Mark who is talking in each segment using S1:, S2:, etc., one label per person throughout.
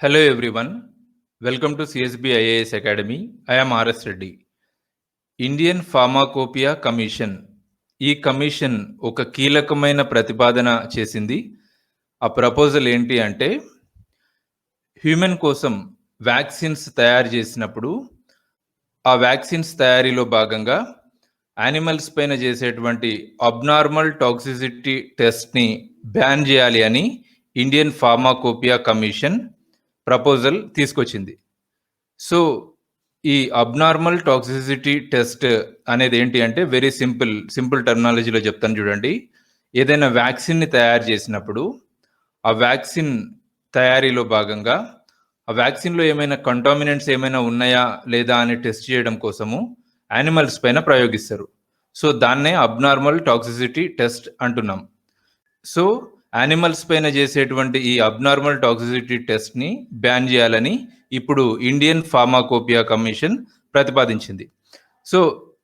S1: Hello everyone. Welcome to CSB IAS Academy. I am RS Reddy. Indian Pharmacopoeia Commission ఈ commission ఒక కీలకమైన ప్రతిపాదన చేసింది ఆ ప్రపోజల్ ఏంటి అంటే హ్యూమన్ కోసం వ్యాక్సిన్స్ తయారు చేసినప్పుడు ఆ వ్యాక్సిన్స్ తయారీలో భాగంగా యానిమల్స్ పైన చేసేటువంటి అబ్నార్మల్ టాక్సిసిటీ టెస్ట్ని బ్యాన్ చేయాలి అని ఇండియన్ ఫార్మాకోపియా కమిషన్ ప్రపోజల్ తీసుకొచ్చింది. సో ఈ అబ్నార్మల్ టాక్సిసిటీ టెస్ట్ అనేది ఏంటి అంటే వెరీ సింపుల్ సింపుల్ టెర్మినాలజీలో చెప్తాను చూడండి. ఏదైనా వ్యాక్సిన్ని తయారు చేసినప్పుడు ఆ వ్యాక్సిన్ తయారీలో భాగంగా ఆ వ్యాక్సిన్లో ఏమైనా కంటామినెంట్స్ ఏమైనా ఉన్నాయా లేదా అని టెస్ట్ చేయడం కోసము యానిమల్స్ పైన ప్రయోగిస్తారు. సో దాన్నే అబ్నార్మల్ టాక్సిసిటీ టెస్ట్ అంటున్నాం. సో యానిమల్స్ పైన చేసేటువంటి ఈ అబ్నార్మల్ టాక్సిసిటీ టెస్ట్ని బ్యాన్ చేయాలని ఇప్పుడు ఇండియన్ ఫార్మాకోపియా కమిషన్ ప్రతిపాదించింది. సో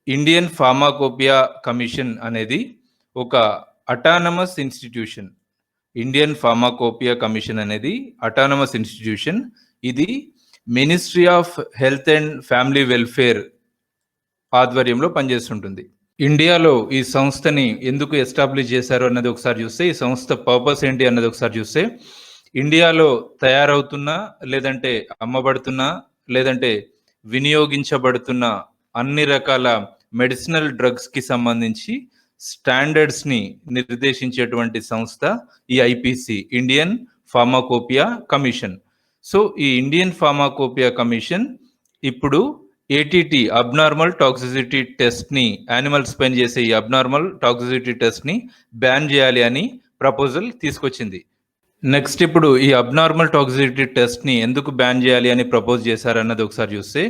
S1: ఇండియన్ ఫార్మాకోపియా కమిషన్ అనేది ఒక autonomous institution Indian Pharmacopoeia Commission అనేది అటానమస్ ఇన్స్టిట్యూషన్ ఇది Ministry of Health and Family Welfare ఆధ్వర్యంలో పనిచేస్తుంటుంది. ఇండియాలో ఈ సంస్థని ఎందుకు ఎస్టాబ్లిష్ చేశారు అన్నది ఒకసారి చూస్తే ఈ సంస్థ పర్పస్ ఏంటి అన్నది ఒకసారి చూస్తే ఇండియాలో తయారవుతున్న లేదంటే అమ్మబడుతున్న లేదంటే వినియోగించబడుతున్న అన్ని రకాల మెడిసినల్ డ్రగ్స్కి సంబంధించి స్టాండర్డ్స్ని నిర్దేశించేటువంటి సంస్థ ఈ IPC Indian Pharmacopoeia Commission. So ఈ ఇండియన్ ఫార్మాకోపియా కమిషన్ ఇప్పుడు ఏటీటీ అబ్నార్మల్ టాక్సిసిటీ టెస్ట్ని యానిమల్స్ పైన చేసే ఈ అబ్నార్మల్ టాక్సిసిటీ టెస్ట్ని బ్యాన్ చేయాలి అని ప్రపోజల్ తీసుకొచ్చింది. నెక్స్ట్ ఇప్పుడు ఈ అబ్నార్మల్ టాక్సిసిటీ టెస్ట్ని ఎందుకు బ్యాన్ చేయాలి అని ప్రపోజ్ చేశారన్నది ఒకసారి చూస్తే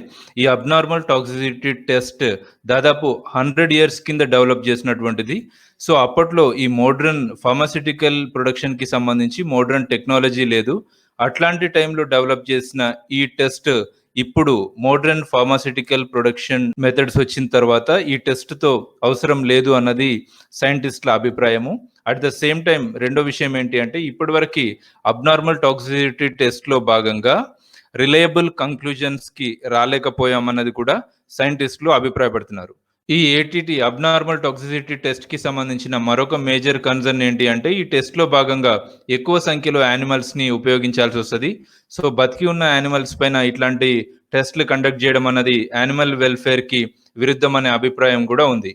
S1: ఈ అబ్నార్మల్ టాక్సిసిటీ టెస్ట్ దాదాపు హండ్రెడ్ ఇయర్స్ కింద డెవలప్ చేసినటువంటిది. సో అప్పట్లో ఈ మోడ్రన్ ఫార్మాసిటికల్ ప్రొడక్షన్కి సంబంధించి మోడ్రన్ టెక్నాలజీ లేదు. అట్లాంటి టైంలో డెవలప్ చేసిన ఈ టెస్ట్ ఇప్పుడు మోడ్రన్ ఫార్మాసిటికల్ ప్రొడక్షన్ మెథడ్స్ వచ్చిన తర్వాత ఈ టెస్ట్తో అవసరం లేదు అన్నది సైంటిస్టుల అభిప్రాయము. అట్ ద సేమ్ టైం రెండో విషయం ఏంటి అంటే ఇప్పటి వరకు అబ్నార్మల్ టాక్సిసిటీ టెస్ట్లో భాగంగా రిలయబుల్ కంక్లూజన్స్కి రాలేకపోయామన్నది కూడా సైంటిస్టులు అభిప్రాయపడుతున్నారు. ఈ ఏటీటీ అబ్నార్మల్ టాక్సిసిటీ టెస్ట్కి సంబంధించిన మరొక మేజర్ కన్సర్న్ ఏంటి అంటే ఈ టెస్ట్లో భాగంగా ఎక్కువ సంఖ్యలో యానిమల్స్ని ఉపయోగించాల్సి వస్తుంది. సో బతికి ఉన్న యానిమల్స్ పైన ఇట్లాంటి టెస్ట్లు కండక్ట్ చేయడం అన్నది యానిమల్ వెల్ఫేర్కి విరుద్ధం అనే అభిప్రాయం కూడా ఉంది.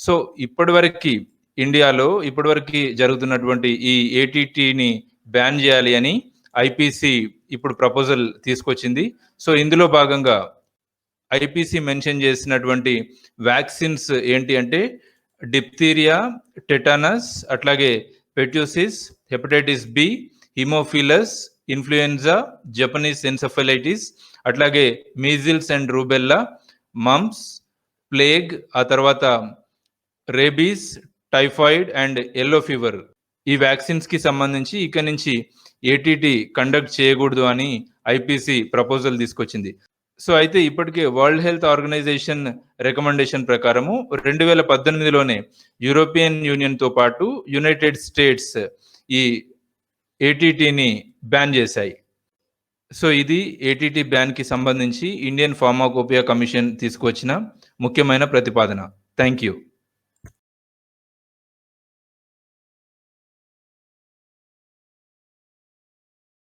S1: సో ఇప్పటివరకు ఇండియాలో ఇప్పటివరకు జరుగుతున్నటువంటి ఈ ఏటీటీని బ్యాన్ చేయాలి అని ఐపీసీ ఇప్పుడు ప్రపోజల్ తీసుకొచ్చింది. సో ఇందులో భాగంగా ఐపీసీ మెన్షన్ చేసినటువంటి వ్యాక్సిన్స్ ఏంటి అంటే డిప్తీరియా టెటానస్ అట్లాగే pertussis hepatitis B haemophilus influenza Japanese encephalitis అట్లాగే measles and rubella mumps plague ఆ తర్వాత rabies typhoid and yellow fever. ఈ వ్యాక్సిన్స్కి సంబంధించి ఇక నుంచి ఏటీటీ కండక్ట్ చేయకూడదు అని ఐపీసీ ప్రపోజల్ తీసుకొచ్చింది. సో అయితే ఇప్పటికే వరల్డ్ హెల్త్ ఆర్గనైజేషన్ రికమెండేషన్ ప్రకారము రెండు వేల పద్దెనిమిదిలోనే యూరోపియన్ యూనియన్తో పాటు యునైటెడ్ స్టేట్స్ ఈ ఏటీటీని బ్యాన్ చేశాయి. సో ఇది ఏటీటీ బ్యాన్కి సంబంధించి ఇండియన్ ఫార్మాకోపియా కమిషన్ తీసుకొచ్చిన ముఖ్యమైన ప్రతిపాదన. Thank you